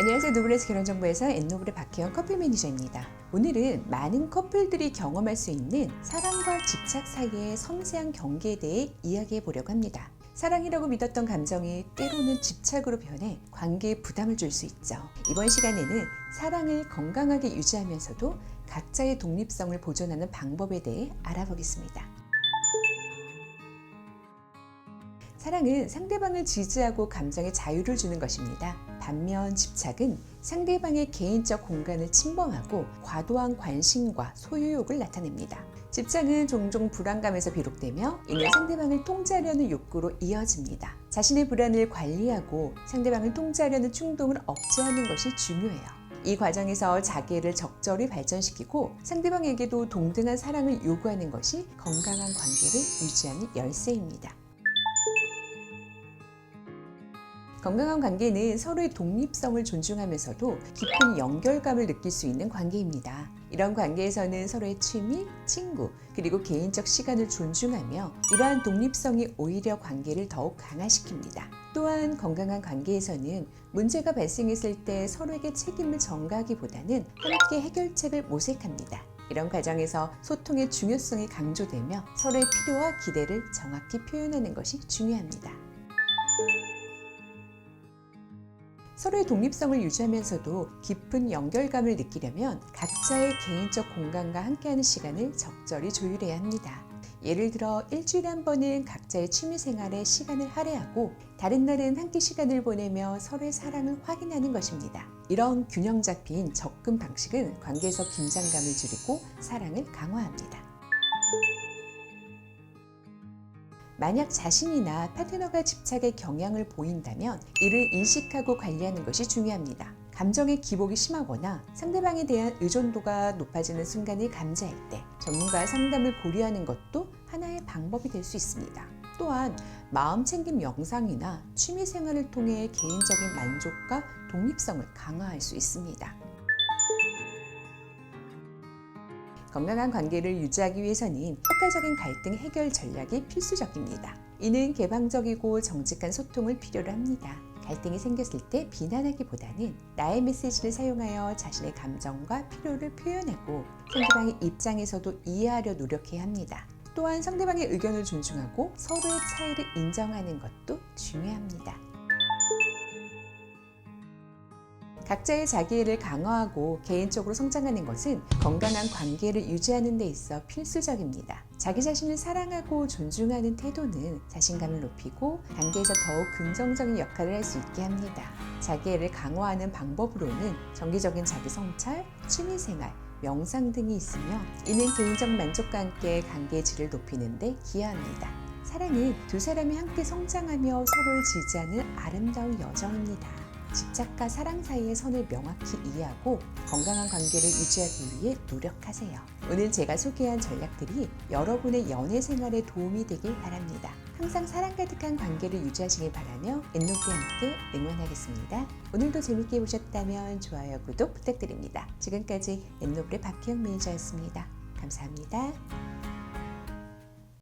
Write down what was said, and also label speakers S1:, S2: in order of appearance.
S1: 안녕하세요. 노블레스 결혼정보에서 엔노블의 박혜영 커플 매니저입니다. 오늘은 많은 커플들이 경험할 수 있는 사랑과 집착 사이의 섬세한 경계에 대해 이야기해 보려고 합니다. 사랑이라고 믿었던 감정이 때로는 집착으로 변해 관계에 부담을 줄 수 있죠. 이번 시간에는 사랑을 건강하게 유지하면서도 각자의 독립성을 보존하는 방법에 대해 알아보겠습니다. 사랑은 상대방을 지지하고 감정에 자유를 주는 것입니다. 반면 집착은 상대방의 개인적 공간을 침범하고 과도한 관심과 소유욕을 나타냅니다. 집착은 종종 불안감에서 비롯되며 이는 상대방을 통제하려는 욕구로 이어집니다. 자신의 불안을 관리하고 상대방을 통제하려는 충동을 억제하는 것이 중요해요. 이 과정에서 자기를 적절히 발전시키고 상대방에게도 동등한 사랑을 요구하는 것이 건강한 관계를 유지하는 열쇠입니다. 건강한 관계는 서로의 독립성을 존중하면서도 깊은 연결감을 느낄 수 있는 관계입니다. 이런 관계에서는 서로의 취미, 친구, 그리고 개인적 시간을 존중하며 이러한 독립성이 오히려 관계를 더욱 강화시킵니다. 또한 건강한 관계에서는 문제가 발생했을 때 서로에게 책임을 전가하기보다는 함께 해결책을 모색합니다. 이런 과정에서 소통의 중요성이 강조되며 서로의 필요와 기대를 정확히 표현하는 것이 중요합니다. 서로의 독립성을 유지하면서도 깊은 연결감을 느끼려면 각자의 개인적 공간과 함께하는 시간을 적절히 조율해야 합니다. 예를 들어 일주일에 한 번은 각자의 취미 생활에 시간을 할애하고 다른 날은 함께 시간을 보내며 서로의 사랑을 확인하는 것입니다. 이런 균형 잡힌 접근 방식은 관계에서 긴장감을 줄이고 사랑을 강화합니다. 만약 자신이나 파트너가 집착에 경향을 보인다면 이를 인식하고 관리하는 것이 중요합니다. 감정의 기복이 심하거나 상대방에 대한 의존도가 높아지는 순간을 감지할 때 전문가 상담을 고려하는 것도 하나의 방법이 될 수 있습니다. 또한 마음 챙김 영상이나 취미 생활을 통해 개인적인 만족과 독립성을 강화할 수 있습니다. 건강한 관계를 유지하기 위해서는 효과적인 갈등 해결 전략이 필수적입니다. 이는 개방적이고 정직한 소통을 필요로 합니다. 갈등이 생겼을 때 비난하기보다는 나의 메시지를 사용하여 자신의 감정과 필요를 표현하고 상대방의 입장에서도 이해하려 노력해야 합니다. 또한 상대방의 의견을 존중하고 서로의 차이를 인정하는 것도 중요합니다. 각자의 자기애를 강화하고 개인적으로 성장하는 것은 건강한 관계를 유지하는 데 있어 필수적입니다. 자기 자신을 사랑하고 존중하는 태도는 자신감을 높이고 관계에서 더욱 긍정적인 역할을 할 수 있게 합니다. 자기애를 강화하는 방법으로는 정기적인 자기 성찰, 취미생활, 명상 등이 있으며 이는 개인적 만족과 함께 관계의 질을 높이는 데 기여합니다. 사랑은 두 사람이 함께 성장하며 서로를 지지하는 아름다운 여정입니다. 집착과 사랑 사이의 선을 명확히 이해하고 건강한 관계를 유지하기 위해 노력하세요. 오늘 제가 소개한 전략들이 여러분의 연애 생활에 도움이 되길 바랍니다. 항상 사랑 가득한 관계를 유지하시길 바라며 엔노비와 함께 응원하겠습니다. 오늘도 재밌게 보셨다면 좋아요, 구독 부탁드립니다. 지금까지 엔노블의 박혜영 매니저였습니다. 감사합니다.